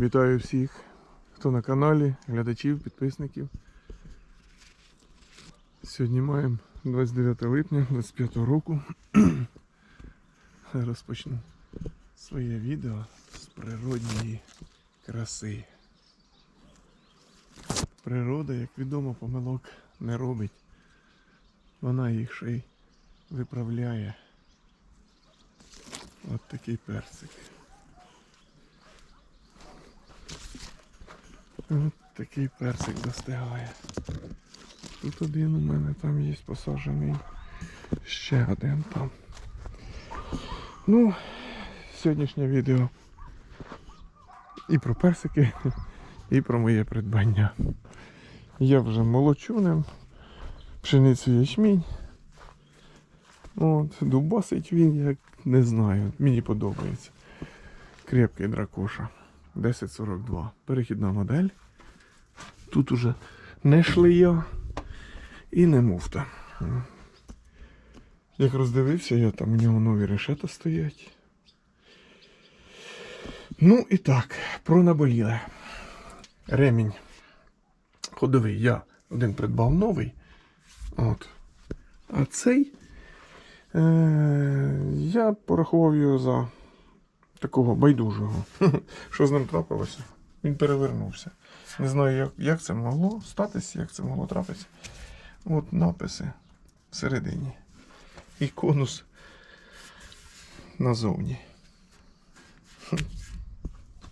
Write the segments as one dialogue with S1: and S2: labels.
S1: Вітаю всіх, хто на каналі, глядачів, підписників. Сьогодні маємо 29 липня 25 року. Розпочну своє відео з природньої краси. Природа, як відомо, помилок не робить. Вона їх ще й виправляє. От такий персик. От такий персик достигає. Тут один у мене там є посаджений. Ще один там. Ну, сьогоднішнє відео і про персики, і про моє придбання. Я вже молочу ним, пшеницю ячмінь. От, дубасить він, як не знаю, мені подобається. Крепкий дракоша. 1042. Перехідна модель. Тут уже не шлея і не муфта. Як роздивився, я там у нього нові решета стоять. Ну і так, про наболіле. Ремінь ходовий. Я один придбав новий. От. А цей е- я порахував його за такого байдужого. Що з ним трапилося? Він перевернувся. Не знаю, як, як це могло статися, як це могло трапитися. От написи всередині. І конус назовні.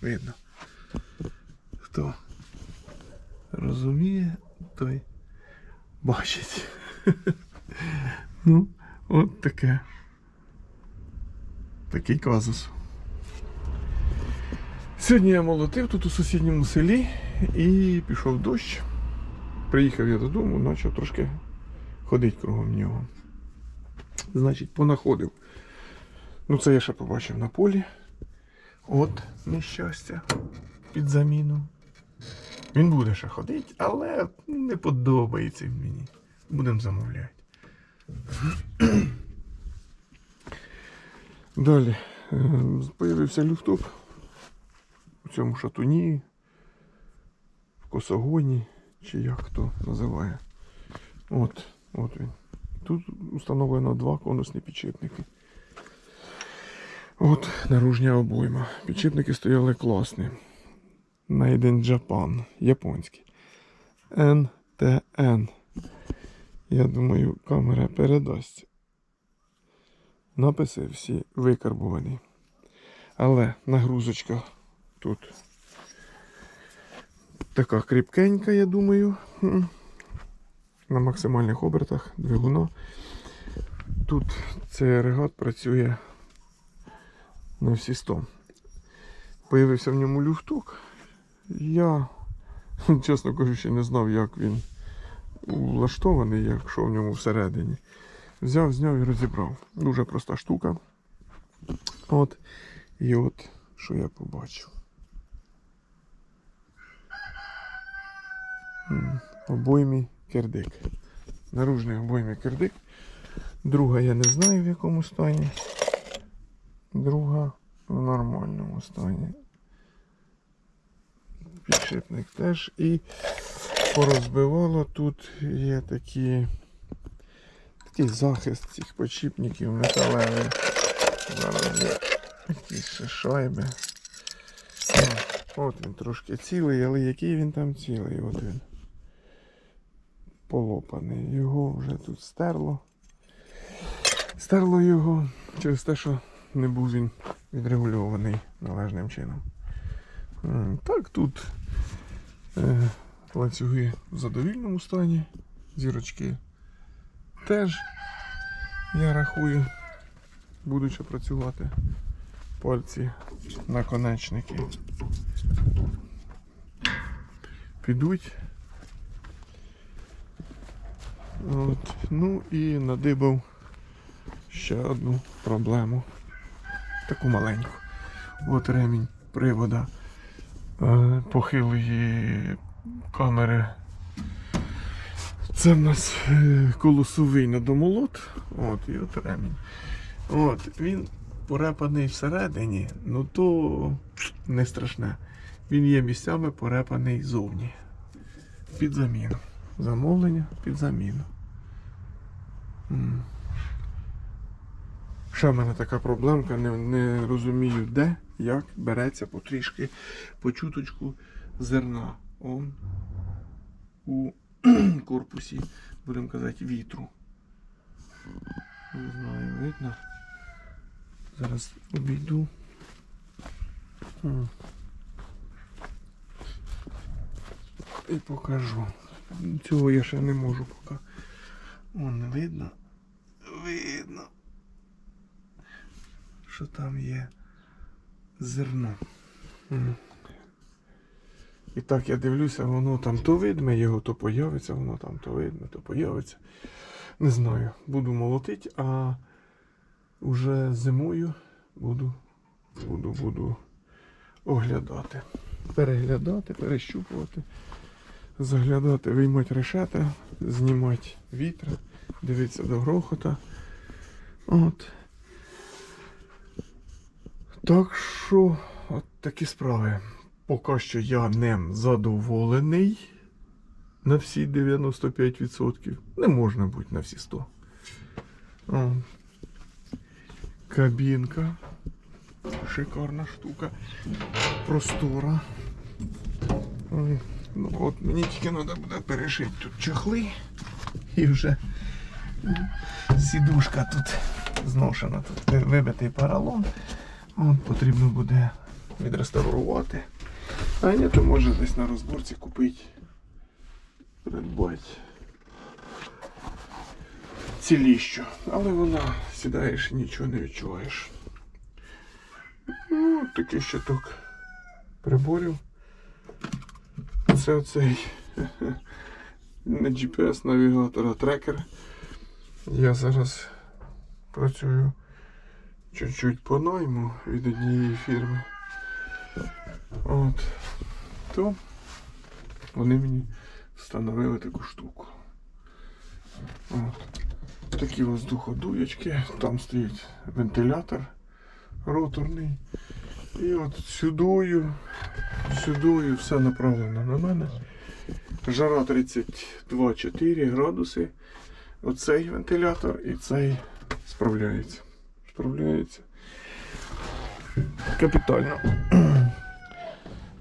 S1: Видно. Хто розуміє, той бачить. Ну, от таке. Такий казус. Сьогодні я молотив тут у сусідньому селі і пішов дощ. Приїхав я додому, почав трошки ходити кругом нього. Значить, понаходив. Ну, це я ще побачив на полі. От нещастя під заміну. Він буде ще ходити, але не подобається мені. Будемо замовляти. Далі. е, Появився люфтоп у цьому шатуні, в косогоні, чи як хто називає. От, от він. Тут встановлено два конусні підшипники. От наружня обойма. Підшипники стояли класні. Made in Japan. Японські. NTN. Я думаю, камера передасть. Написи всі викарбувані. Але нагрузочка тут така кріпкенька, я думаю. На максимальних обертах двигуна. Тут цей агрегат працює на всі 100. Появився в ньому люфток. Я, чесно кажучи, не знав, як він влаштований, як що в ньому всередині. Взяв, зняв і розібрав. Дуже проста штука. От. І от, що я побачив. Обоймі кирдик. Наружний обоймі кирдик. Друга я не знаю в якому стані. Друга в нормальному стані. Підшипник теж. І порозбивало тут є такі такий захист цих подшипників металевий. Зараз є якісь шайби. От він трошки цілий, але який він там цілий, от він. Полопаний. Його вже тут стерло. Стерло його через те, що не був він відрегульований належним чином. Так, тут е, ланцюги в задовільному стані, зірочки теж, я рахую, будучи працювати пальці наконечники. Підуть. От. Ну і надибав ще одну проблему. Таку маленьку. От ремінь привода е, похилої камери. Це в нас е, колосовий недомолот. От, і от ремінь. От, він порепаний всередині, ну то не страшне. Він є місцями порепаний зовні. Під заміну. Замовлення під заміну. Ще в мене така проблемка, не, не розумію, де, як береться потрішки, по чуточку зерна. Он у корпусі, будемо казати, вітру. Не знаю, видно. Зараз обійду. І покажу. Цього я ще не можу поки. Вон видно. Видно. Що там є зерно. І так я дивлюся, воно там то видно його, то появиться, воно там то видно, то появиться. Не знаю. Буду молотити, а уже зимою буду, буду, буду оглядати. Переглядати, перещупувати, заглядати, виймати решета, знімати вітра, дивитися до грохота. От. Так що, от такі справи. Поки що я ним задоволений на всі 95%. Не можна бути на всі 100%. О. Кабінка. Шикарна штука. Простора. Ой, Ну от мені тільки треба буде перешити тут чохли. І вже сідушка тут зношена. Тут вибитий поролон. От потрібно буде відреставрувати. А ні, то може десь на розборці купити. Придбати. Ціліщу. Але вона сідаєш і нічого не відчуваєш. Ну, такий щиток приборів. Це оцей не GPS навігатор, а трекер. Я зараз працюю чуть-чуть по найму від однієї фірми. От. То вони мені встановили таку штуку. От. Такі воздуходуєчки, там стоїть вентилятор роторний. І от сюдою, сюдою все направлено на мене. Жара 32-4 градуси. Оцей вентилятор і цей справляється. Справляється. Капітально.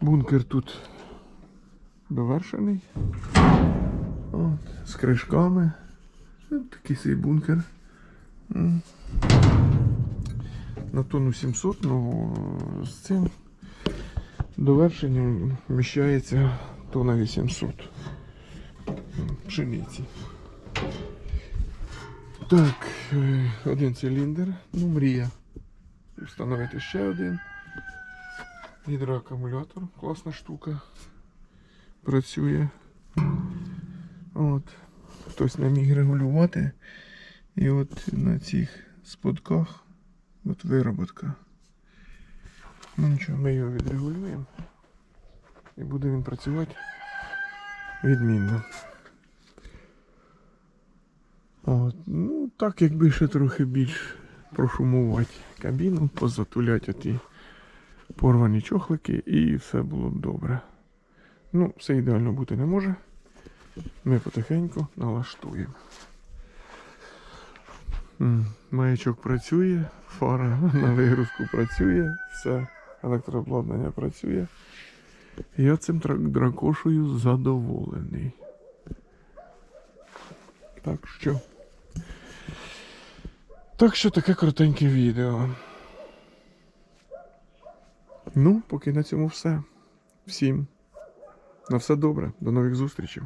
S1: Бункер тут довершений. От, з кришками. Такий свій бункер. На тонну 700, ну з цим довершенням вміщається тонна 800 пшениці. Так, е, один циліндр, ну мрія. Встановити ще один. Гідроакумулятор, класна штука. Працює. От. Хтось не міг регулювати. І от на цих сподках от вироботка. Ну нічого, ми його відрегулюємо. І буде він працювати відмінно. От. Ну, так якби ще трохи більш прошумувати кабіну, позатуляти ті порвані чохлики і все було б добре. Ну, все ідеально бути не може. Ми потихеньку налаштуємо. Маячок працює, фара на вигрузку працює, все, електрообладнання працює. Я цим дракошею задоволений. Так що. Так що таке коротеньке відео. Ну, поки на цьому все. Всім на все добре. До нових зустрічей.